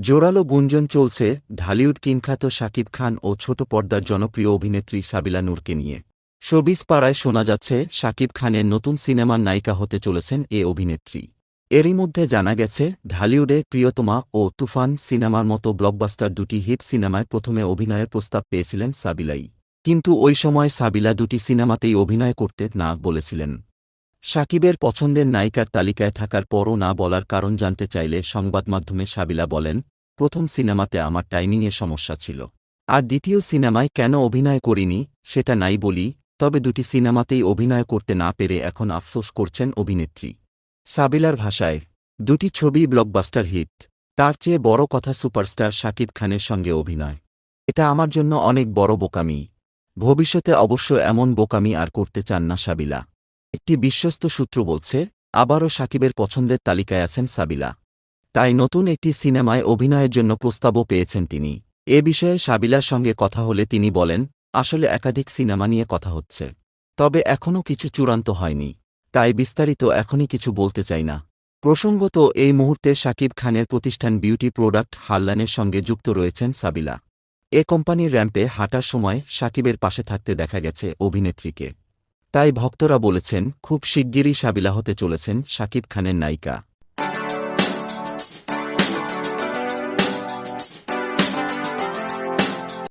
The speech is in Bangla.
জোরালো গুঞ্জন চলছে ঢালিউড কিংখ্যাত শাকিব খান ও ছোট পর্দার জনপ্রিয় অভিনেত্রী সাবিলা নূরকে নিয়ে। শোবিজ পাড়ায় শোনা যাচ্ছে, শাকিব খানের নতুন সিনেমার নায়িকা হতে চলেছেন এ অভিনেত্রী। এরই মধ্যে জানা গেছে, ঢালিউডে প্রিয়তমা ও তুফান সিনেমার মতো ব্লকবাস্টার দুটি হিট সিনেমায় প্রথমে অভিনয়ের প্রস্তাব পেয়েছিলেন সাবিলাই। কিন্তু ওই সময় সাবিলা দুটি সিনেমাতেই অভিনয় করতে না বলেছিলেন। সাকিবের পছন্দের নায়িকার তালিকায় থাকার পরও না বলার কারণ জানতে চাইলে সংবাদমাধ্যমে সাবিলা বলেন, প্রথম সিনেমাতে আমার টাইমিংয়ে সমস্যা ছিল। আর দ্বিতীয় সিনেমায় কেন অভিনয় করিনি, সেটা নাই বলি, তবে দুটি সিনেমাতেই অভিনয় করতে না পেরে এখন আফসোস করছেন অভিনেত্রী। সাবিলার ভাষায়, দুটি ছবি ব্লকবাস্টার হিট, তার চেয়ে বড় কথা সুপারস্টার শাকিব খানের সঙ্গে অভিনয়। এটা আমার জন্য অনেক বড় বোকামি। ভবিষ্যতে অবশ্য এমন বোকামি আর করতে চান না সাবিলা। একটি বিশ্বস্ত সূত্র বলছে, আবারও সাকিবের পছন্দের তালিকায় আছেন সাবিলা। তাই নতুন একটি সিনেমায় অভিনয়ের জন্য প্রস্তাবও পেয়েছেন তিনি। এ বিষয়ে সাবিলার সঙ্গে কথা হলে তিনি বলেন, আসলে একাধিক সিনেমা নিয়ে কথা হচ্ছে। তবে এখনও কিছু চূড়ান্ত হয়নি। তাই বিস্তারিত এখনই কিছু বলতে চাই না। প্রসঙ্গত, এই মুহূর্তে সাকিব খানের প্রতিষ্ঠান বিউটি প্রোডাক্ট হারলানের সঙ্গে যুক্ত রয়েছেন সাবিলা। এ কোম্পানির র্যাম্পে হাঁটার সময় সাকিবের পাশে থাকতে দেখা গেছে অভিনেত্রীকে। তাই ভক্তরা বলেছেন খুব শিগগিরই সাবিলা হতে চলেছেন শাকিব খানের নায়িকা।